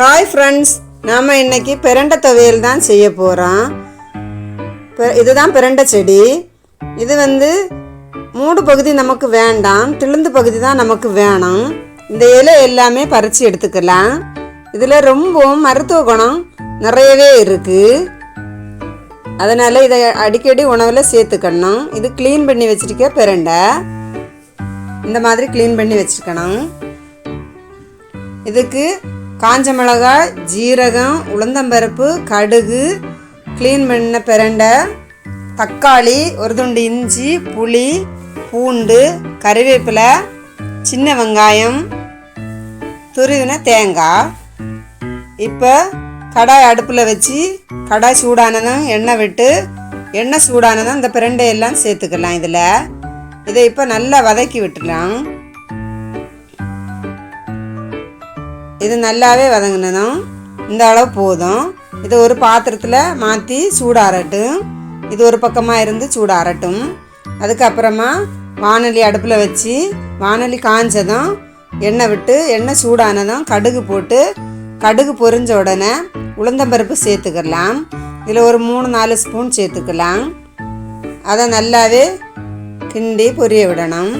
Hi friends நாம் இன்றைக்கி பிரண்டை துவையல் தான் செய்ய போகிறோம் இதுதான் பிரண்டை செடி. இது வந்து மூடு பகுதி நமக்கு வேண்டாம் திழுந்து பகுதி தான் நமக்கு வேணும். இந்த இலை எல்லாமே பறித்து எடுத்துக்கலாம். இதில் ரொம்பவும் மருத்துவ குணம் நிறையவே இருக்குது அதனால் இதை அடிக்கடி உணவில் சேர்த்துக்கணும். இது க்ளீன் பண்ணி வச்சுருக்க பிரண்டை. இந்த மாதிரி க்ளீன் பண்ணி வச்சுக்கணும் இதுக்கு காஞ்ச மிளகாய் ஜீரகம் உளுந்தம்பருப்பு கடுகு க்ளீன் பண்ண பிரண்டை தக்காளி ஒரு துண்டு இஞ்சி புளி பூண்டு கறிவேப்பிலை சின்ன வெங்காயம் துருவின தேங்காய். இப்போ கடாய் அடுப்பில் வச்சு கடாய் சூடானதும் எண்ணெய் விட்டு எண்ணெய் சூடானதும் இந்த பிரண்டையெல்லாம் சேர்த்துக்கலாம் இதில். இதை இப்போ நல்லா வதக்கி விட்டுலாம் இது நல்லாவே வதங்கினதும் இந்த அளவு போதும். இது ஒரு பாத்திரத்தில் மாற்றி சூடாரட்டும். இது ஒரு பக்கமாக இருந்து சூடாரட்டும். அதுக்கப்புறமா வானொலி அடுப்பில் வச்சு வானொலி காஞ்சதும் எண்ணெய் விட்டு எண்ணெய் சூடானதும் கடுகு போட்டு கடுகு பொரிஞ்ச உடனே உளுந்தம்பருப்பு சேர்த்துக்கலாம். இதில் ஒரு மூணு நாலு ஸ்பூன் சேர்த்துக்கலாம். அதை நல்லாவே கிண்டி பொரிய விடணும்.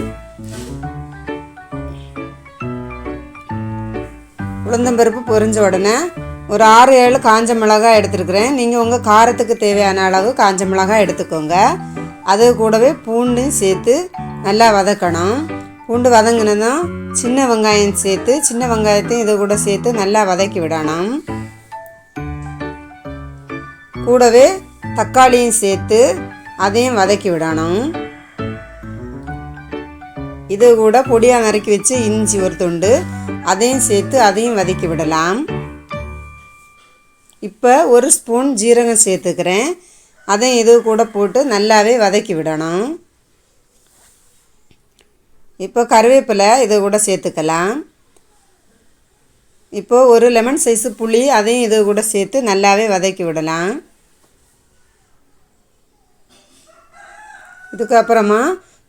உளுந்தம்பருப்பு பொரிஞ்ச உடனே ஒரு ஆறு ஏழு காஞ்ச மிளகாய் எடுத்துருக்குறேன். நீங்கள் உங்கள் காரத்துக்கு தேவையான அளவு காஞ்ச மிளகாய் எடுத்துக்கோங்க. அது கூடவே பூண்டும் சேர்த்து நல்லா வதக்கணும். பூண்டு வதங்கினதும் சின்ன வெங்காயம் சேர்த்து சின்ன வெங்காயத்தையும் இது கூட சேர்த்து நல்லா வதக்கி விடணும். கூடவே தக்காளியும் சேர்த்து அதையும் வதக்கி விடணும். இது கூட பொடியாக நறுக்கி வச்சு இஞ்சி ஒரு துண்டு அதையும் சேர்த்து அதையும் வதக்கி விடலாம். இப்போ ஒரு ஸ்பூன் ஜீரகம் சேர்த்துக்கிறேன். அதையும் இது கூட போட்டு நல்லாவே வதக்கி விடணும். இப்போ கருவேப்பிலை இது கூட சேர்த்துக்கலாம். இப்போ ஒரு லெமன் சைஸு புளி அதையும் இது கூட சேர்த்து நல்லாவே வதக்கி விடலாம். இதுக்கப்புறமா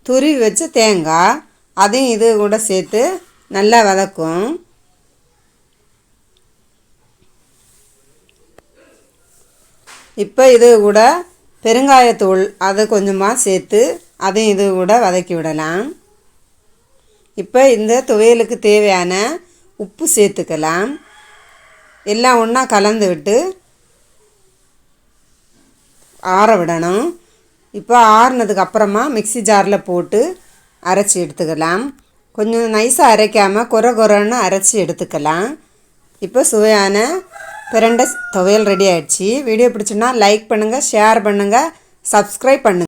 துருவி வச்ச தேங்காய். அதையும் இது கூட சேர்த்து நல்லா வதக்கும் இப்போ இது கூட பெருங்காயத்தூள் அதை கொஞ்சமாக சேர்த்து அதையும் இது கூட வதக்கி விடலாம். இப்போ இந்த துவையலுக்கு தேவையான உப்பு சேர்த்துக்கலாம். எல்லாம் ஒன்றா கலந்து விட்டு ஆற விடணும். இப்போ ஆறுனதுக்கு அப்புறமா மிக்சி ஜாரில் போட்டு அரைச்சி எடுத்துக்கலாம். கொஞ்சம் நைஸாக அரைக்காமல் குறை குறைன்னு அரைச்சி எடுத்துக்கலாம். இப்போ சுவையான பிரண்டை துவையல் ரெடி ஆகிடுச்சி வீடியோ பிடிச்சுன்னா லைக் பண்ணுங்கள் ஷேர் பண்ணுங்கள் சப்ஸ்கிரைப் பண்ணுங்கள்